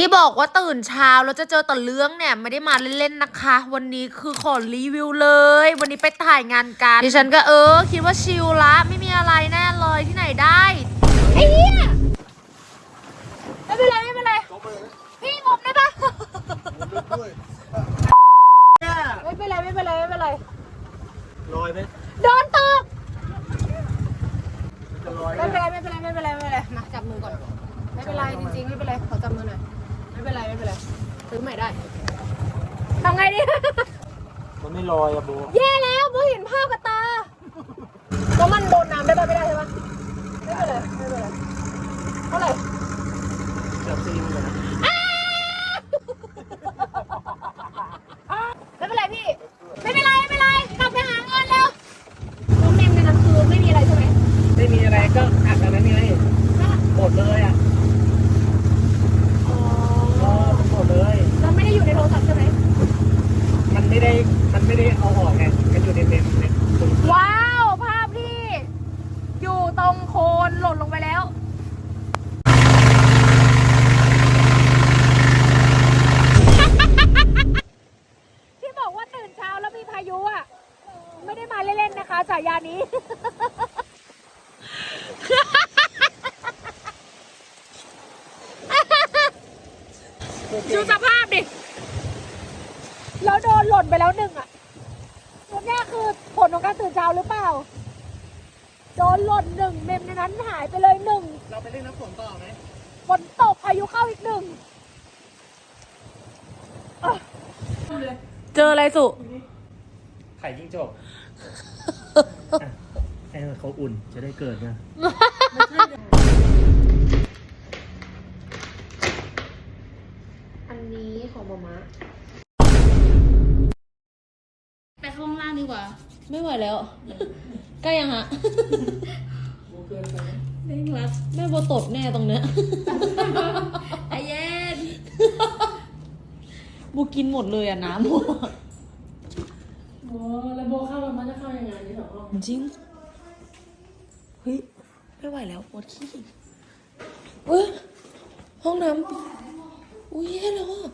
ที่บอกว่าตื่นเช้าแล้วจะเจอแต่เรื่องเนี่ยไม่ได้มาเล่นๆนะคะ วันนี้คือขอรีวิวเลย วันนี้ไปถ่ายงานกันดิฉันก็เออ คิดว่าชิลละไม่มีอะไรแน่เลยที่ไหนได้ไอ้เหี้ยไม่เป็นไรไม่เป็นไรพี่งมได้ปะไม่เป็นไรไม่เป็นไรไม่เป็นไรลอยไหมโดนตกจะลอยไม่เป็นไรไม่เป็นไรไม่เป็นไรไม่เป็นไรมาจับมือก่อนไม่เป็นไรจริงๆไม่เป็นไรขอจับมือหน่อย ไม่เป็นไรไม่เป็นไรซื้อใหม่ได้ทำไงดี มันไม่ลอยอะโบแย่แล้วโบเห็นภาพกับตาแล้วมันโดนน้ำได้ปะไม่ได้ใช่ปะไม่เป็นไรไม่เป็นไรเท่าไหร่เกือบซีนเลยนะไม่เป็นไรพี่ ไม่เป็นไรไม่เป็นไรกลับไปหาเงินเร็วน้องเนมในนั้นคือไม่มีอะไรใช่ไหมไม่มีอะไรก็อัดอันนั้นไงหมดเลยอะ อ๋อ เออมันหมดเลย เราไม่ได้อยู่ในโทรศัพท์ใช่ไหม มัน ไม่ได้มันไม่ได้เอาออกไงมันอยู่ในเมมเนี่ยตรงว้าว ภาพที่ อยู่ตรงโคนหล่นลงไปแล้ว ที่บอกว่าตื่นเช้าแล้วมีพายุอะ ไม่ได้มาเล่นๆนะคะฉายานี้ ดูสภาพดิแล้ว โดนหล่นไปแล้วหนึ่งอะตัวเนี้ยคือผลของการตื่นเช้าหรือเปล่า โดนหล่นหนึ่งเมมในนั้นหายไปเลยหนึ่ง เราไปเล่นน้ำฝนต่อไหมฝนตกพายุเข้าอีกหนึ่งอะเจออะไรสุ ไข่ยิ่งจบให้เขาอุ่นจะได้เกิดนะอันนี้ของมามะ ดีกว่า ไม่ไหวแล้ว ใกล้ยังฮะเร่งรัดแม่โบตดแน่ตรงเนี้ยไอเย็นบูกินหมดเลยอะน้ำโบโอ้แล้วโบเข้าแล้วมันจะเข้ายังไงนี่สองห้องจริง เฮ้ย ไม่ไหวแล้วปวดขี้เฮ้ยห้องน้ำอุ้ยแย่แล้วอะ